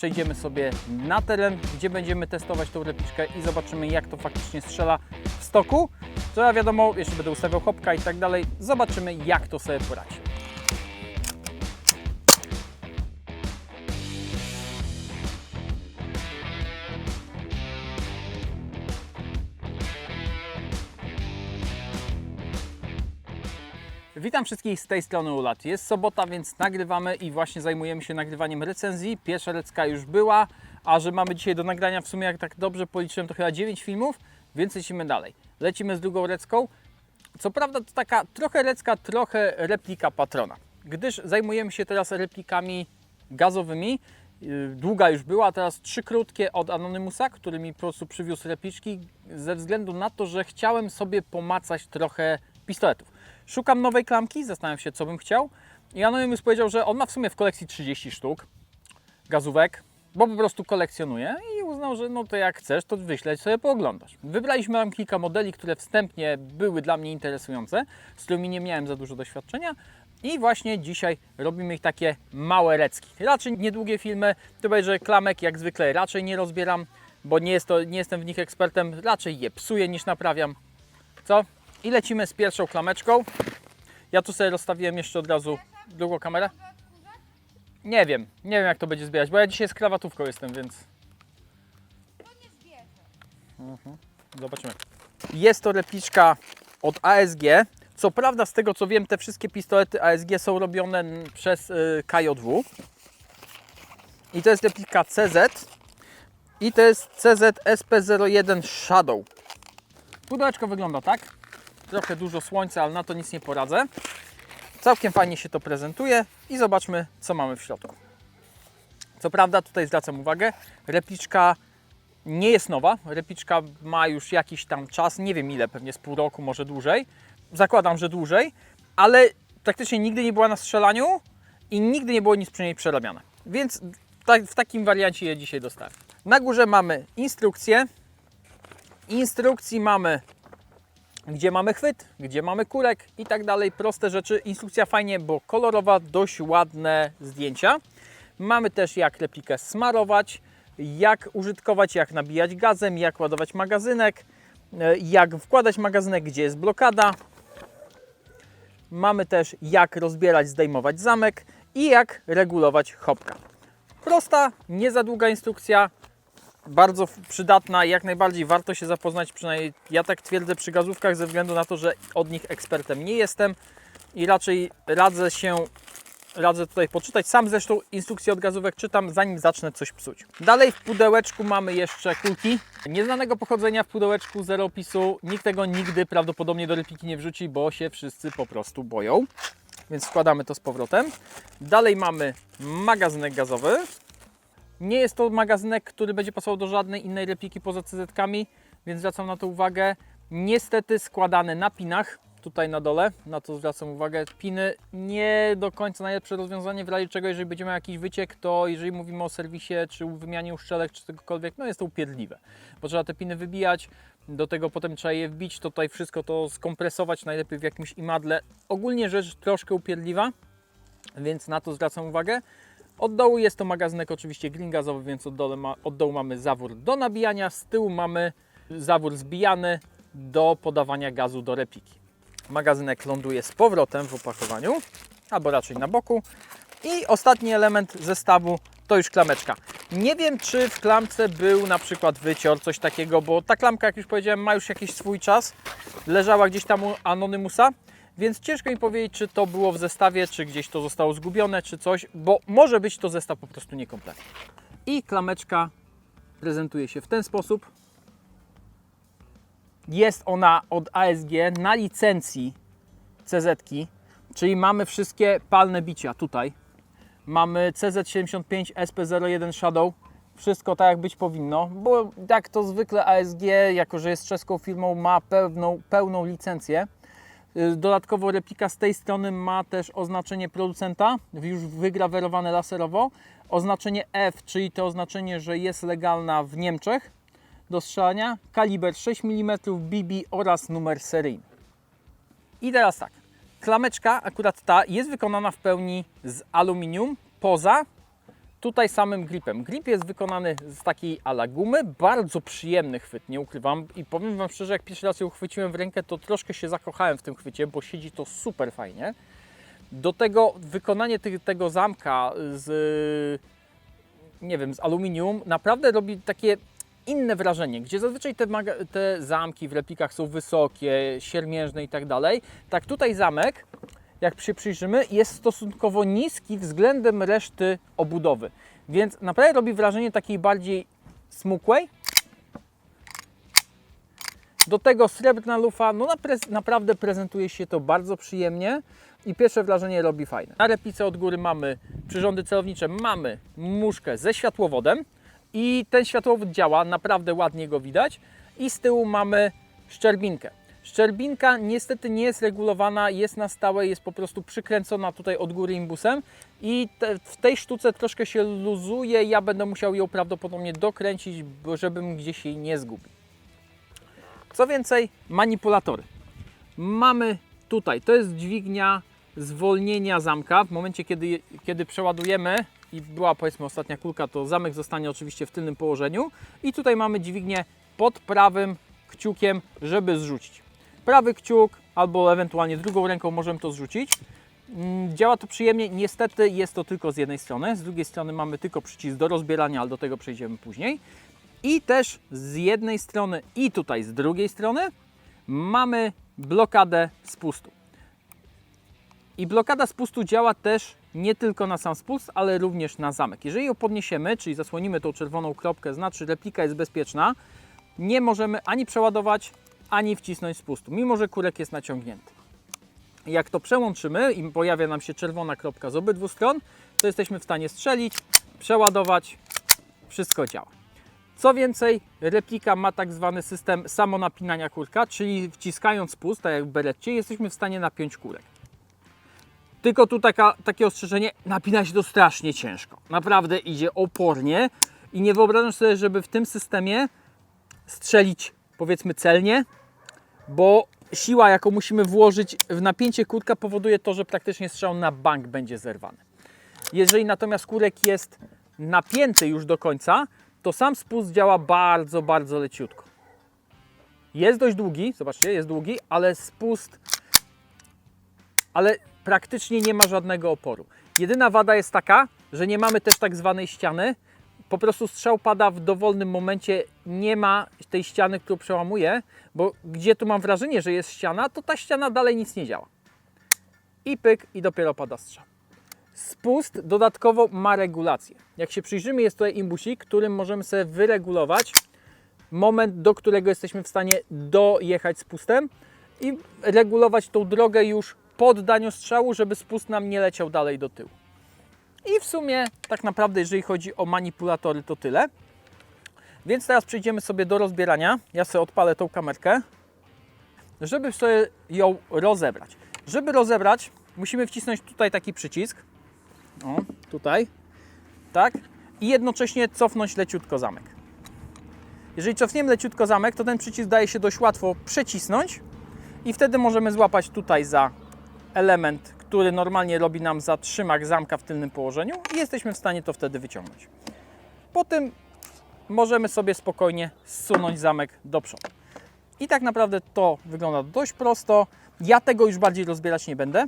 Przejdziemy sobie na teren, gdzie będziemy testować tą repliczkę i zobaczymy jak to faktycznie strzela w stoku. To ja wiadomo, jeszcze będę ustawiał chopka i tak dalej. Zobaczymy jak to sobie poradzi. Witam wszystkich z tej strony Ulat. Jest sobota, więc nagrywamy i właśnie zajmujemy się nagrywaniem recenzji. Pierwsza lecka już była, a że mamy dzisiaj do nagrania w sumie, jak tak dobrze policzyłem, to chyba 9 filmów, więc lecimy dalej. Lecimy z drugą lecką. Co prawda to taka trochę lecka, trochę replika patrona, gdyż zajmujemy się teraz replikami gazowymi. Yy, Długa już była, teraz trzy krótkie od Anonymusa, który mi po prostu przywiózł repliczki ze względu na to, że chciałem sobie pomacać trochę pistoletów. Szukam nowej klamki, zastanawiam się, co bym chciał. I Anonymous powiedział, że on ma w sumie w kolekcji 30 sztuk gazówek, bo po prostu kolekcjonuje i uznał, że no to jak chcesz, to wyślę sobie pooglądasz. Wybraliśmy tam kilka modeli, które wstępnie były dla mnie interesujące, z którymi nie miałem za dużo doświadczenia. I właśnie dzisiaj robimy ich takie małe recki. Raczej niedługie filmy, to będzie, klamek jak zwykle raczej nie rozbieram, bo nie, jest to, nie jestem w nich ekspertem, raczej je psuję niż naprawiam. Co? I lecimy z pierwszą klameczką. Ja tu sobie rozstawiłem jeszcze od razu drugą kamerę. Nie wiem, nie wiem jak to będzie zbierać, bo ja dzisiaj z krawatówką jestem, więc Mhm. zobaczymy. Jest to repliczka od ASG. Co prawda, z tego co wiem, te wszystkie pistolety ASG są robione przez y, KJW. I to jest replika CZ. I to jest CZ SP01 Shadow. Pudełeczko wygląda tak. Trochę dużo słońca, ale na to nic nie poradzę. Całkiem fajnie się to prezentuje i zobaczmy, co mamy w środku. Co prawda, tutaj zwracam uwagę, repliczka nie jest nowa. Repliczka ma już jakiś tam czas, nie wiem ile, pewnie z pół roku, może dłużej. Zakładam, że dłużej, ale praktycznie nigdy nie była na strzelaniu i nigdy nie było nic przy niej przerabiane. Więc w takim wariancie je dzisiaj dostałem. Na górze mamy instrukcję. Instrukcji mamy gdzie mamy chwyt, gdzie mamy kulek i tak dalej. Proste rzeczy. Instrukcja fajnie, bo kolorowa, dość ładne zdjęcia. Mamy też jak replikę smarować, jak użytkować, jak nabijać gazem, jak ładować magazynek, e, jak wkładać magazynek, gdzie jest blokada. Mamy też jak rozbierać, zdejmować zamek i jak regulować chopka. Prosta, nie za długa instrukcja, bardzo przydatna jak najbardziej warto się zapoznać, przynajmniej ja tak twierdzę przy gazówkach, ze względu na to, że od nich ekspertem nie jestem i raczej radzę się, radzę tutaj poczytać. Sam zresztą instrukcję od gazówek czytam, zanim zacznę coś psuć. Dalej w pudełeczku mamy jeszcze kulki. Nieznanego pochodzenia w pudełeczku, zero opisu. Nikt tego nigdy prawdopodobnie do repliki nie wrzuci, bo się wszyscy po prostu boją. Więc wkładamy to z powrotem. Dalej mamy magazynek gazowy. Nie jest to magazynek, który będzie pasował do żadnej innej repliki poza CZ-kami, więc zwracam na to uwagę. Niestety składany na pinach, tutaj na dole, na to zwracam uwagę. Piny nie do końca najlepsze rozwiązanie, w razie czego, jeżeli będzie miał jakiś wyciek, to jeżeli mówimy o serwisie, czy wymianie uszczelek, czy czegokolwiek, no jest to upierdliwe, bo trzeba te piny wybijać, do tego potem trzeba je wbić, to tutaj wszystko to skompresować, najlepiej w jakimś imadle. Ogólnie rzecz troszkę upierdliwa, więc na to zwracam uwagę. Od dołu jest to magazynek oczywiście green gazowy, więc od dołu, ma, od dołu mamy zawór do nabijania, z tyłu mamy zawór zbijany do podawania gazu do repliki. Magazynek ląduje z powrotem w opakowaniu, albo raczej na boku. I ostatni element zestawu to już klameczka. Nie wiem, czy w klamce był na przykład wycior, coś takiego, bo ta klamka, jak już powiedziałem, ma już jakiś swój czas. Leżała gdzieś tam u Anonymusa, więc ciężko mi powiedzieć, czy to było w zestawie, czy gdzieś to zostało zgubione, czy coś, bo może być to zestaw po prostu niekompletny. I klameczka prezentuje się w ten sposób. Jest ona od ASG na licencji CZ-ki, czyli mamy wszystkie palne bicia tutaj. Mamy CZ75 SP01 Shadow. Wszystko tak jak być powinno, bo jak to zwykle ASG, jako że jest czeską firmą, ma pełną, pełną licencję. Y, Dodatkowo replika z tej strony ma też oznaczenie producenta, już wygrawerowane laserowo. Oznaczenie F, czyli to oznaczenie, że jest legalna w Niemczech do strzelania. Kaliber 6 mm BB oraz numer seryjny. I teraz tak, klameczka akurat ta jest wykonana w pełni z aluminium, poza tutaj samym gripem. Grip jest wykonany z takiej ala gumy, bardzo przyjemny chwyt, nie ukrywam. I powiem Wam szczerze, jak pierwszy raz ją chwyciłem w rękę, to troszkę się zakochałem w tym chwycie, bo siedzi to super fajnie. Do tego wykonanie ty- tego zamka z, nie wiem, z aluminium naprawdę robi takie inne wrażenie, gdzie zazwyczaj te, te zamki w replikach są wysokie, siermiężne i tak dalej. Tak tutaj zamek, jak się przyjrzymy, jest stosunkowo niski względem reszty obudowy. Więc naprawdę robi wrażenie takiej bardziej smukłej. Do tego srebrna lufa, no naprawdę prezentuje się to bardzo przyjemnie i pierwsze wrażenie robi fajne. Na replice od góry mamy przyrządy celownicze, mamy muszkę ze światłowodem i ten światłowód działa, naprawdę ładnie go widać i z tyłu mamy szczerbinkę. Szczerbinka niestety nie jest regulowana, jest na stałe, jest po prostu przykręcona tutaj od góry imbusem i te, w tej sztuce troszkę się luzuje, ja będę musiał ją prawdopodobnie dokręcić, żebym gdzieś jej nie zgubił. Co więcej, manipulatory. Mamy tutaj, to jest dźwignia zwolnienia zamka. W momencie, kiedy, kiedy przeładujemy i była powiedzmy ostatnia kulka, to zamek zostanie oczywiście w tylnym położeniu. I tutaj mamy dźwignię pod prawym kciukiem, żeby zrzucić. Prawy kciuk albo ewentualnie drugą ręką możemy to zrzucić. Mm, Działa to przyjemnie, niestety jest to tylko z jednej strony, z drugiej strony mamy tylko przycisk do rozbierania, ale do tego przejdziemy później. I też z jednej strony i tutaj z drugiej strony mamy blokadę spustu. I blokada spustu działa też nie tylko na sam spust, ale również na zamek. Jeżeli ją podniesiemy, czyli zasłonimy tą czerwoną kropkę, znaczy replika jest bezpieczna, nie możemy ani przeładować, ani wcisnąć spustu, mimo że kurek jest naciągnięty. Jak to przełączymy i pojawia nam się czerwona kropka z obydwu stron, to jesteśmy w stanie strzelić, przeładować, wszystko działa. Co więcej, replika ma tak zwany system samonapinania kurka, czyli wciskając spust, tak jak w beretcie, jesteśmy w stanie napiąć kurek. Tylko tu taka, takie ostrzeżenie, napina się to strasznie ciężko. Naprawdę idzie opornie i nie wyobrażam sobie, żeby w tym systemie strzelić powiedzmy celnie, bo siła, jaką musimy włożyć w napięcie kurka powoduje to, że praktycznie strzał na bank będzie zerwany. Jeżeli natomiast kurek jest napięty już do końca, to sam spust działa bardzo, bardzo leciutko. Jest dość długi, zobaczcie, jest długi, ale spust, ale praktycznie nie ma żadnego oporu. Jedyna wada jest taka, że nie mamy też tak zwanej ściany. Po prostu strzał pada w dowolnym momencie, nie ma tej ściany, którą przełamuje, bo gdzie tu mam wrażenie, że jest ściana, to ta ściana dalej nic nie działa. I pyk, i dopiero pada strzał. Spust dodatkowo ma regulację. Jak się przyjrzymy, jest tutaj imbusik, którym możemy sobie wyregulować moment, do którego jesteśmy w stanie dojechać spustem i regulować tą drogę już po oddaniu strzału, żeby spust nam nie leciał dalej do tyłu. I w sumie tak naprawdę, jeżeli chodzi o manipulatory, to tyle. Więc teraz przejdziemy sobie do rozbierania. Ja sobie odpalę tą kamerkę, żeby sobie ją rozebrać. Żeby rozebrać, musimy wcisnąć tutaj taki przycisk. O, tutaj. Tak. I jednocześnie cofnąć leciutko zamek. Jeżeli cofniemy leciutko zamek, to ten przycisk daje się dość łatwo przecisnąć i wtedy możemy złapać tutaj za element, który normalnie robi nam zatrzymak zamka w tylnym położeniu i jesteśmy w stanie to wtedy wyciągnąć. Po tym możemy sobie spokojnie zsunąć zamek do przodu. I tak naprawdę to wygląda dość prosto. Ja tego już bardziej rozbierać nie będę.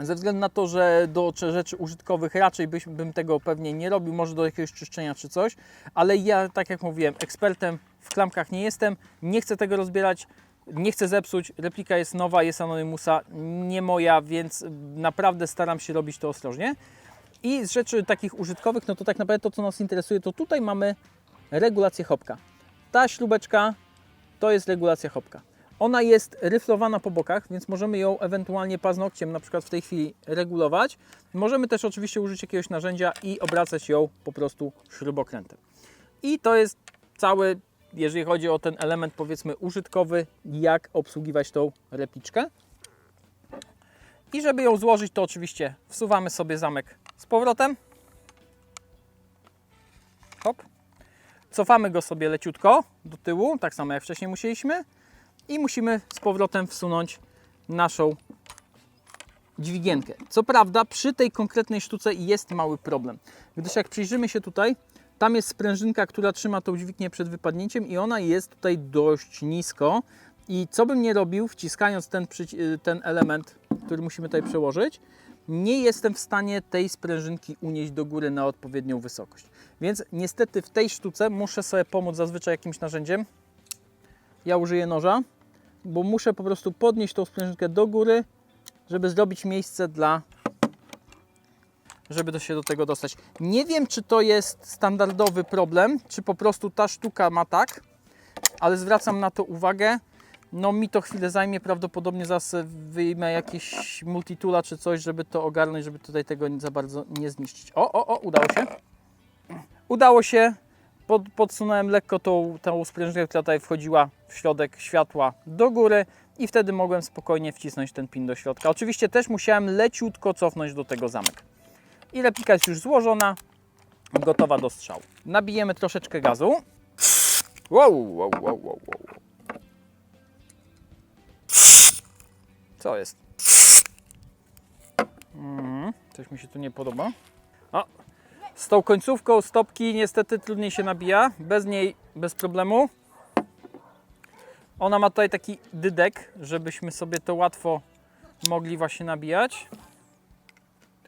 Ze względu na to, że do czy- rzeczy użytkowych raczej byś, bym tego pewnie nie robił, może do jakiegoś czyszczenia czy coś, ale ja, tak jak mówiłem, ekspertem w klamkach nie jestem, nie chcę tego rozbierać, nie chcę zepsuć, replika jest nowa, jest Anonymusa, nie moja, więc naprawdę staram się robić to ostrożnie. I z rzeczy takich użytkowych, no to tak naprawdę to, co nas interesuje, to tutaj mamy regulację hopka. Ta śrubeczka to jest regulacja hopka. Ona jest ryflowana po bokach, więc możemy ją ewentualnie paznokciem na przykład w tej chwili regulować. Możemy też oczywiście użyć jakiegoś narzędzia i obracać ją po prostu śrubokrętem. I to jest cały, jeżeli chodzi o ten element powiedzmy użytkowy, jak obsługiwać tą repliczkę. I żeby ją złożyć, to oczywiście wsuwamy sobie zamek z powrotem. Hop. Cofamy go sobie leciutko do tyłu, tak samo jak wcześniej musieliśmy. I musimy z powrotem wsunąć naszą dźwigienkę. Co prawda przy tej konkretnej sztuce jest mały problem, gdyż jak przyjrzymy się tutaj, tam jest sprężynka, która trzyma tą dźwignię przed wypadnięciem i ona jest tutaj dość nisko. I co bym nie robił, wciskając ten, y, ten element, który musimy tutaj przełożyć, nie jestem w stanie tej sprężynki unieść do góry na odpowiednią wysokość. Więc niestety w tej sztuce muszę sobie pomóc zazwyczaj jakimś narzędziem. Ja użyję noża, bo muszę po prostu podnieść tą sprężynkę do góry, żeby zrobić miejsce dla żeby się do tego dostać. Nie wiem, czy to jest standardowy problem, czy po prostu ta sztuka ma tak, ale zwracam na to uwagę. No mi to chwilę zajmie, prawdopodobnie zaraz wyjmę jakieś multitula czy coś, żeby to ogarnąć, żeby tutaj tego za bardzo nie zniszczyć. O, o, o, udało się. Udało się. Pod, podsunąłem lekko tą, tą sprężynkę, która tutaj wchodziła w środek światła do góry i wtedy mogłem spokojnie wcisnąć ten pin do środka. Oczywiście też musiałem leciutko cofnąć do tego zamek. I replika jest już złożona, gotowa do strzału. Nabijemy troszeczkę gazu. Wow, wow, wow, wow, wow. Co jest? Mhm, coś mi się tu nie podoba. O, z tą końcówką stopki niestety trudniej się nabija. Bez niej bez problemu. Ona ma tutaj taki dydek, żebyśmy sobie to łatwo mogli właśnie nabijać.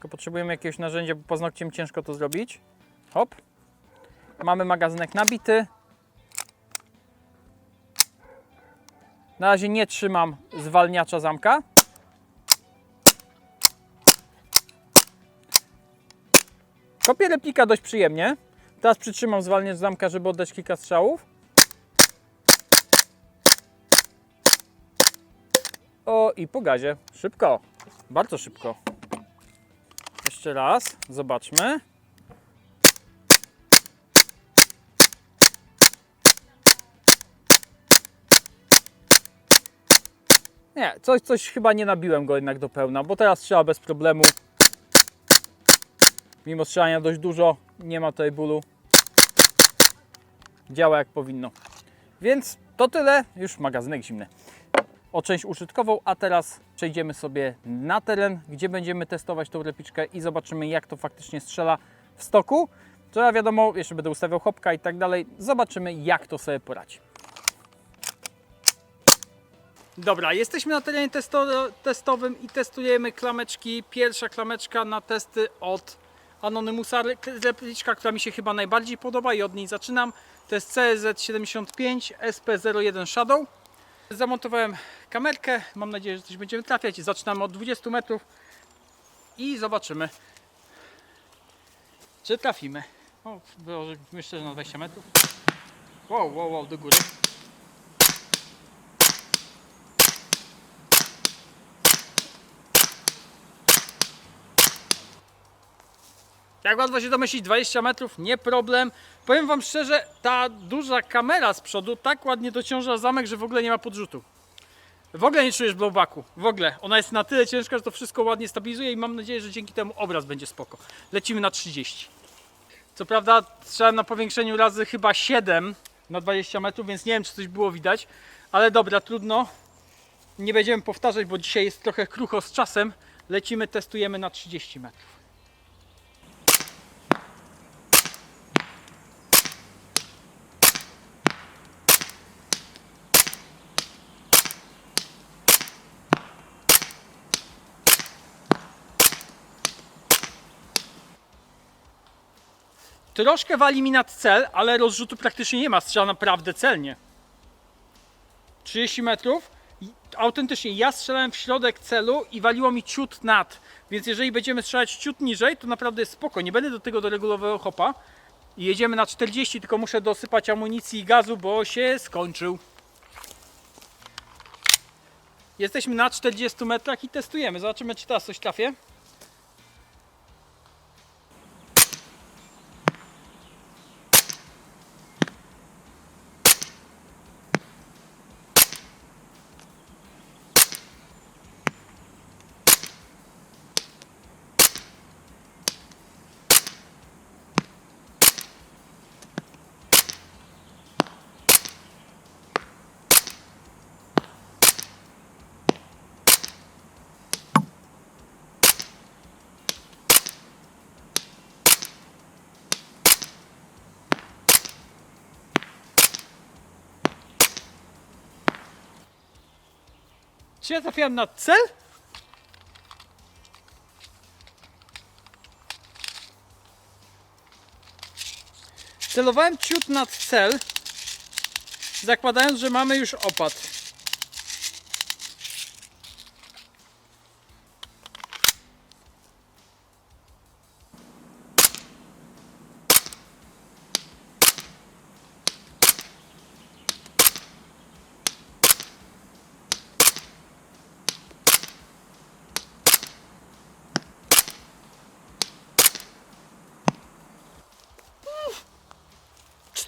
Tylko potrzebujemy jakiegoś narzędzia, bo paznokciem ciężko to zrobić. Hop. Mamy magazynek nabity. Na razie nie trzymam zwalniacza zamka. Kopię replika dość przyjemnie. Teraz przytrzymam zwalniacz zamka, żeby oddać kilka strzałów. O, i po gazie. Szybko. Bardzo szybko. Jeszcze raz, zobaczmy. Nie, coś, coś chyba nie nabiłem go jednak do pełna, bo teraz trzeba bez problemu. Mimo strzelania dość dużo, nie ma tutaj bólu. Działa jak powinno. Więc to tyle, już magazynek zimny o część użytkową, a teraz przejdziemy sobie na teren, gdzie będziemy testować tą repliczkę i zobaczymy jak to faktycznie strzela w stoku. To ja wiadomo, jeszcze będę ustawiał chopka i tak dalej. Zobaczymy jak to sobie poradzi. Dobra, jesteśmy na terenie testo testowym i testujemy klameczki. Pierwsza klameczka na testy od Anonymusa, repliczka, która mi się chyba najbardziej podoba i od niej zaczynam. To jest CZ75 SP01 Shadow. Zamontowałem kamerkę. Mam nadzieję, że coś będziemy trafiać. Zaczynamy od 20 metrów i zobaczymy, czy trafimy. O, myślę, że na 20 metrów. Wow, wow, wow, do góry. Jak łatwo się domyślić, 20 metrów, nie problem. Powiem Wam szczerze, ta duża kamera z przodu tak ładnie dociąża zamek, że w ogóle nie ma podrzutu. W ogóle nie czujesz blowbacku, w ogóle. Ona jest na tyle ciężka, że to wszystko ładnie stabilizuje i mam nadzieję, że dzięki temu obraz będzie spoko. Lecimy na 30. Co prawda strzelałem na powiększeniu razy chyba 7 na 20 metrów, więc nie wiem, czy coś było widać. Ale dobra, trudno. Nie będziemy powtarzać, bo dzisiaj jest trochę krucho z czasem. Lecimy, testujemy na 30 metrów. Troszkę wali mi nad cel, ale rozrzutu praktycznie nie ma. Strzela naprawdę celnie. 30 metrów. Autentycznie ja strzelałem w środek celu i waliło mi ciut nad. Więc jeżeli będziemy strzelać ciut niżej, to naprawdę jest spoko. Nie będę do tego doregulowego hopa. Jedziemy na 40, tylko muszę dosypać amunicji i gazu, bo się skończył. Jesteśmy na 40 metrach i testujemy. Zobaczymy, czy teraz coś trafię. Czy ja trafiłem na cel? Celowałem ciut nad cel, zakładając, że mamy już opad.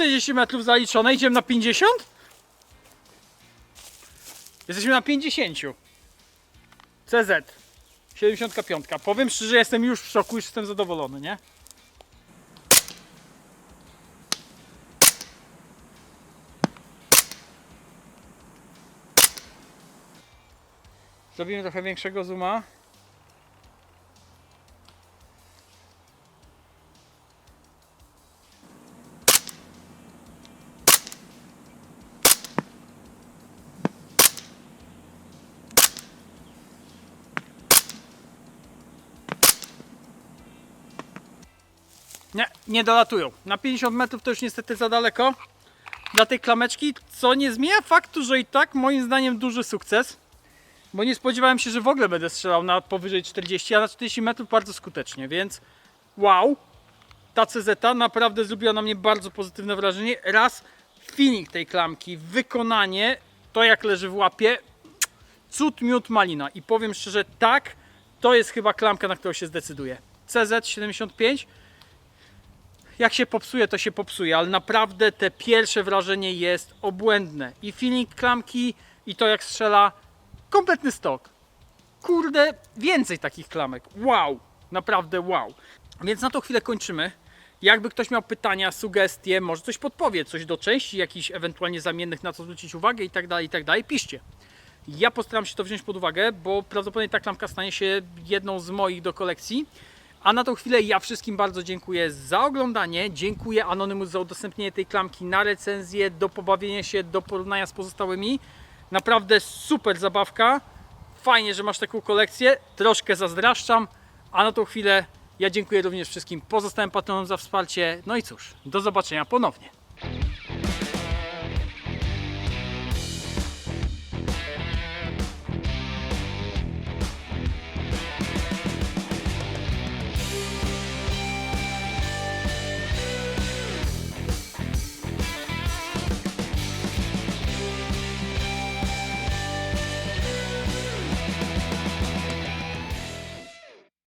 40 metrów zaliczone, idziemy na 50? Jesteśmy na 50. CZ 75. Powiem szczerze, jestem już w szoku, już jestem zadowolony, nie? Zrobimy trochę większego zooma. Nie, nie dolatują. Na 50 metrów to już niestety za daleko dla tej klameczki, co nie zmienia faktu, że i tak moim zdaniem duży sukces. Bo nie spodziewałem się, że w ogóle będę strzelał na powyżej 40, a na 40 metrów bardzo skutecznie, więc wow. Ta CZ naprawdę zrobiła na mnie bardzo pozytywne wrażenie. Raz feeling tej klamki, wykonanie, to jak leży w łapie, cud, miód, malina. I powiem szczerze, tak, to jest chyba klamka, na którą się zdecyduję. CZ75 jak się popsuje, to się popsuje, ale naprawdę te pierwsze wrażenie jest obłędne. I feeling klamki, i to jak strzela, kompletny stok. Kurde, więcej takich klamek. Wow, naprawdę wow. Więc na tą chwilę kończymy. Jakby ktoś miał pytania, sugestie, może coś podpowie, coś do części, jakichś ewentualnie zamiennych, na co zwrócić uwagę i tak dalej, i tak dalej, piszcie. Ja postaram się to wziąć pod uwagę, bo prawdopodobnie ta klamka stanie się jedną z moich do kolekcji. A na tą chwilę ja wszystkim bardzo dziękuję za oglądanie. Dziękuję Anonymous za udostępnienie tej klamki na recenzję, do pobawienia się, do porównania z pozostałymi. Naprawdę super zabawka. Fajnie, że masz taką kolekcję. Troszkę zazdraszczam. A na tą chwilę ja dziękuję również wszystkim pozostałym patronom za wsparcie. No i cóż, do zobaczenia ponownie.